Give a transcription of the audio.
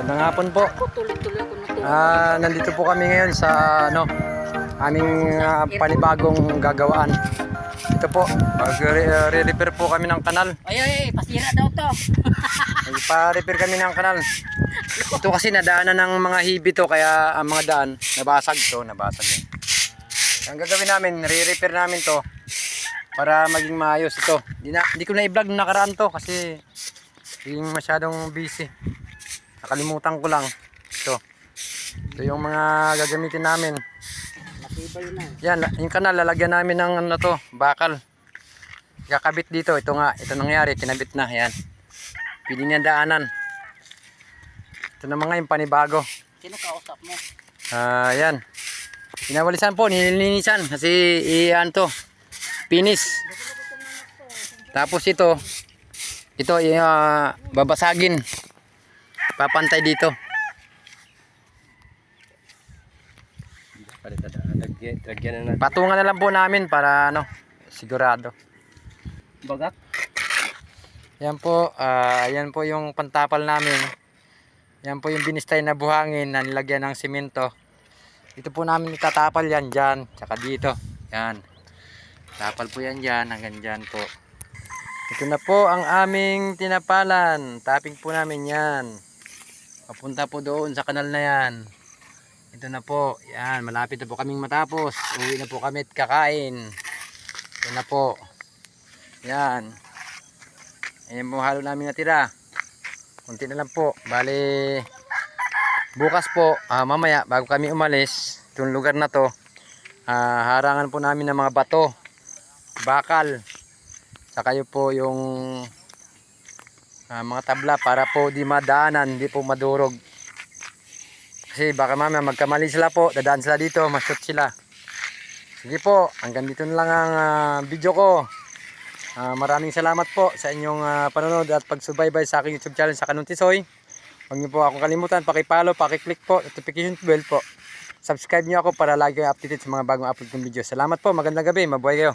Magandang hapon po. Tuloy-tuloy ako natulog. Ah, nandito po kami ngayon sa ano, aming ah, panibagong gagawaan. Ito po, mag-repair po kami ng kanal. ay, ay, ay, pasira daw to. Nagpa-repair kami ng kanal. Ito kasi nadaanan ng mga hibi to kaya ang mga daan nabasag to, nabasag yan. Ang gagawin namin, re-repair namin to para maging maayos ito. Di, na, di ko na i-vlog nung nakaraan to kasi hindi masyadong busy. Nakalimutan ko lang. Ito. Ito yung mga gagamitin namin. Yan, yung kanal, lalagyan namin ng ano to, bakal. Kakabit dito, ito nga, ito nangyari, kinabit na, yan. Pili niya daanan. Ito na mga yung panibago. Sino kausap mo? Ah, yan. Pinawalisan po, nilinisan kasi iyan to. Pinis. Tapos ito, ito uh, babasagin. Papantay dito. Patungan na lang po namin para ano, sigurado. Bagat? Yan po, ah, yan po yung pantapal namin. Yan po yung binistay na buhangin na nilagyan ng simento. Ito po namin itatapal yan dyan, tsaka dito. Yan. Tapal po yan dyan, hanggang dyan po. Ito na po ang aming tinapalan. Tapping po namin yan. Papunta po doon sa kanal na yan. Ito na po. Yan, malapit na po kaming matapos. Uwi na po kami at kakain. Ito na po. Yan. Ayan po halo namin natira. Kunti na lang po. Bali, bukas po, ah, mamaya, bago kami umalis, itong lugar na to, ah, harangan po namin ng mga bato, bakal, saka yun po yung ah, mga tabla para po di madaanan, di po madurog. Kasi baka mamaya magkamali sila po, dadaan sila dito, mashoot sila. Sige po, hanggang dito na lang ang ah, video ko. Ah, maraming salamat po sa inyong ah, panonood at pagsubaybay sa aking YouTube channel sa Kanuntisoy. Huwag niyo po akong kalimutan, paki-follow, paki-click po, notification bell po. Subscribe niyo ako para lagi kayo updated sa mga bagong upload kong video. Salamat po, magandang gabi, mabuhay kayo.